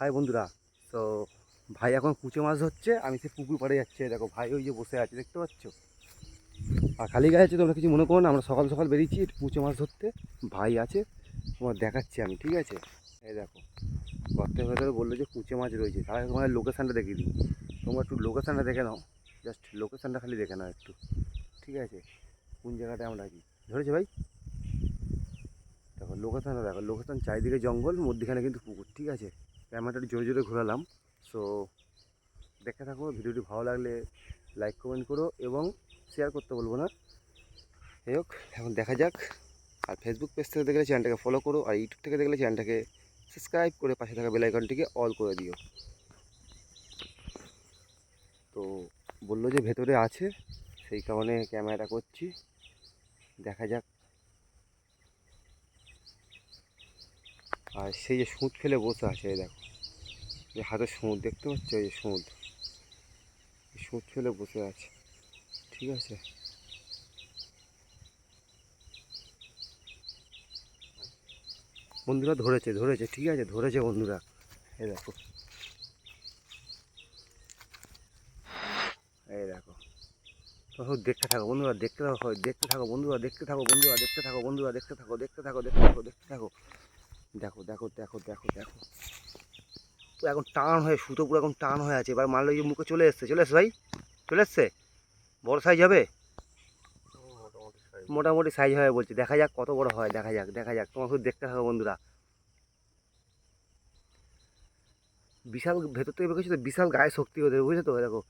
High বন্ধুরা, তো ভাই এখন কুচে মাছ ধরছে, আমি সে পুকুর পাড়ে যাচ্ছি দেখো ভাই ওই যে বসে আছে, দেখতে পাচ্ছ? আর খালি গায়ে আছে, তোমরা কিছু মনে করো না, আমরা সকাল সকাল বেরিয়েছি কুচে মাছ ধরতে, ভাই আছে, তোমার দেখাচ্ছি আমি, ঠিক আছে? এই দেখো গর্তের ভেতরে বলল যে কুচে মাছ রয়েছে, তাহলে তোমার লোকেশানটা দেখিয়ে দিই, তোমরা একটু লোকেশানটা দেখে নাও জাস্ট লোকেশানটা খালি দেখে নাও একটু, ঠিক আছে? কোন জায়গাটায় আমরা আছি, ধরেছে ভাই? দেখো লোকেশানটা দেখো লোকেশান চারিদিকে জঙ্গল, মধ্যখানে কিন্তু পুকুর, ঠিক আছে? ক্যামেরাটা জোরে জোরে ঘোরালাম। সো দেখে থাকো, ভিডিওটি ভালো লাগলে লাইক কমেন্ট করো এবং শেয়ার করতে বলব না। যাই হোক, এখন দেখা যাক। আর ফেসবুক পেজ থেকে দেখলে চ্যানেলটাকে ফলো করো, আর ইউটিউব থেকে দেখলে চ্যানেলটাকে সাবস্ক্রাইব করে পাশে থাকা বেল আইকনটিকে অল করে দিও। তো, বলল যে ভেতরে আছে, সেই কারণে ক্যামেরাটা করছি। দেখা যাক। আর সেই যে সুঁত ফেলে বসে আছে, এই দেখো। যে হাতে সুঁত দেখতে পাচ্ছ এই সুঁত সুঁত ফেলে বসে আছে, ঠিক আছে? বন্ধুরা ধরেছে ধরেছে, ঠিক আছে, ধরেছে বন্ধুরা। এই দেখো। এই দেখো। তখন দেখতে থাকো বন্ধুরা, দেখতে থাকো দেখতে থাকো বন্ধুরা, দেখতে থাকো বন্ধুরা, দেখতে থাকো বন্ধুরা দেখতে থাকো দেখতে থাকো দেখতে থাকো দেখতে থাকো। দেখো দেখো দেখো দেখো দেখো। এখন টান হয়ে, সুতো পুরো এখন টান হয়ে আছে। এবার মারলে মুখে চলে এসছে। চলে এসছে ভাই? চলে এসছে? বড় সাইজ হবে? মোটামুটি সাইজ হবে বলছে। দেখা যাক কত বড় হয়, দেখা যাক দেখা যাক। তোমার শুধু দেখতে হবে বন্ধুরা। বিশাল, ভেতর থেকে বেরোচ্ছে তো? বিশাল গায়ে শক্তি ওদের বুঝলে তো? দেখো,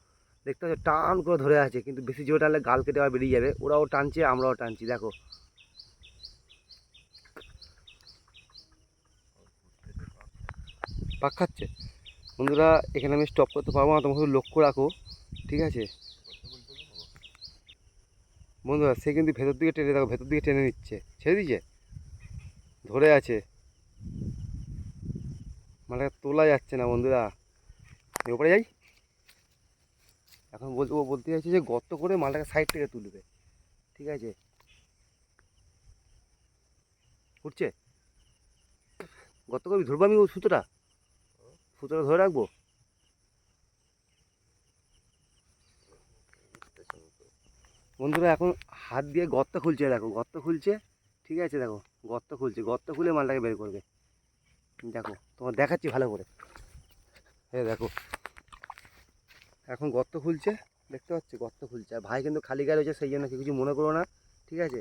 দেখতে পাচ্ছ, টান করে ধরে আছে। কিন্তু বেশি জোরে টানলে গাল কেটে আবার বেরিয়ে যাবে। ওরাও টানছে, আমরাও টানছি। দেখো পাক খাচ্ছে? বন্ধুরা, এখানে আমি স্টপ করতে পারব না, তোমাকে লক্ষ্য রাখো, ঠিক আছে? বন্ধুরা, সে কিন্তু ভেতর দিকে টেনে, দেখো, ভেতর দিকে টেনে নিচ্ছে, ছেড়ে দিচ্ছে ধরে আছে। মানে তোলা যাচ্ছে না, বন্ধুরা। ওপরে যাই। এখন বলতে ও বলতে চাইছে যে গর্ত করে মালটাকে সাইড থেকে তুলবে ঠিক আছে? উঠছে? গর্ত করবি ধরবো আমি সুতোটা? সুতোটা ধরে রাখব? বন্ধুরা, এখন হাত দিয়ে গর্ত খুলছে, দেখো, গর্ত খুলছে, ঠিক আছে, দেখো, গর্ত খুলছে, গর্ত খুলে মালটাকে বের করবে। দেখো, তোমার দেখাচ্ছি ভালো করে। হ্যাঁ দেখো, এখন গর্ত খুলছে, দেখতে পাচ্ছি? গর্ত খুলছে। আর ভাই কিন্তু খালি গায়ে রয়েছে, সেই জন্য কিছু মনে করো না, ঠিক আছে?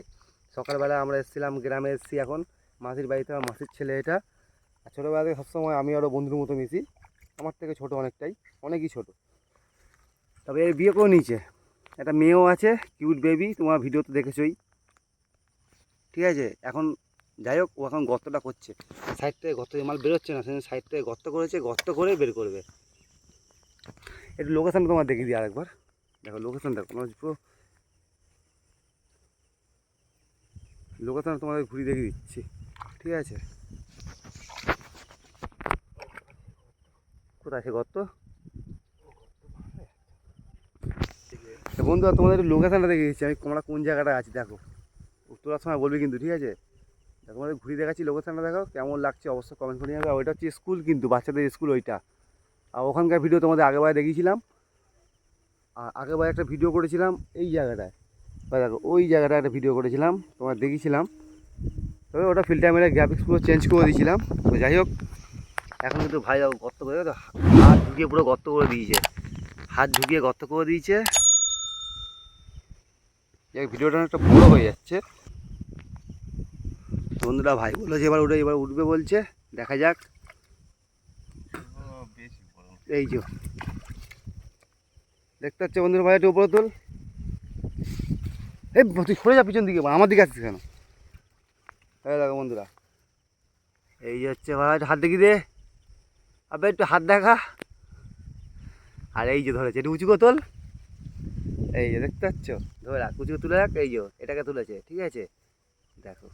সকালবেলা আমরা এসেছিলাম, গ্রামে এসেছি এখন। মাসির বাড়িতে, আমার মাসির ছেলে এটা আর ছোটোবেলা থেকে সবসময় আমি আরও বন্ধুর মতো মিশি। আমার থেকে ছোট অনেকটাই, অনেকই ছোট। তবে এর বিয়ে করে নিয়েছে? একটা মেয়েও আছে কিউট বেবি তোমার ভিডিও তো দেখেছই। ঠিক আছে, এখন যাই হোক, ও এখন গর্তটা করছে। সাইড থেকে গর্ত মাল বেরোচ্ছে না, সেজন্য সাইড থেকে গর্ত করেছে, গর্ত করে বের করবে। একটু লোকেশানটা তোমার দেখিয়ে দিই আরেকবার। দেখো লোকেশান দেখো, তোমার পুরো লোকেশান তোমাদের ঘুরিয়ে দেখিয়ে দিচ্ছি। ঠিক আছে? কোথায় আছে গর্ত? বন্ধুরা, তোমাদের লোকেশানটা দেখিয়ে দিচ্ছি। আমি তোমরা কোন জায়গাটা আছি, দেখো। তোলার সময় বলবি কিন্তু, ঠিক আছে? দেখো, তোমাদের ঘুরিয়ে দেখাচ্ছি লোকেশানটা দেখো। কেমন লাগছে, অবশ্যই কমেন্ট করে আর ওইটা হচ্ছে স্কুল কিন্তু, বাচ্চাদের স্কুল ওইটা। আর ওখানকার ভিডিও তোমাদের আগেবার দেখিয়েছিলাম। আর আগেবার একটা ভিডিও করেছিলাম এই জায়গাটায়। বা দেখো, ওই জায়গাটায় একটা ভিডিও করেছিলাম তোমার দেখিয়েছিলাম। তবে ওটা ফিল্টার মেরে গ্রাফিক্স পুরো চেঞ্জ করে দিয়েছিলাম। তো যাই হোক এখন কিন্তু ভাই গর্ত করে হাত ঢুকিয়ে পুরো গর্ত করে দিয়েছে। হাত ঢুকিয়ে গর্ত করে দিয়েছে। ভিডিওটা অনেকটা বড় হয়ে যাচ্ছে। বন্ধুরা, ভাই বলল যে এবার উঠে, এবার উঠবে বলছে। দেখা যাক। এই যে। দেখতে পাচ্ছ বন্ধুরা, ভাই, একটু উপরে তোল। এই, তুই সরে যা পিছন দিকে, আমার দিকে আসছিস কেন? দেখো বন্ধুরা। এই যে হচ্ছে, ভাই, হাত দেখি দে। আবে একটু হাত দেখা। আর এই যে ধরেছে, এটা উঁচু বোতল তোল এই যে দেখতে পাচ্ছ? ধরে রাখ উঁচু তুলে রাখ, এই যে এটাকে তুলেছে, ঠিক আছে? দেখো।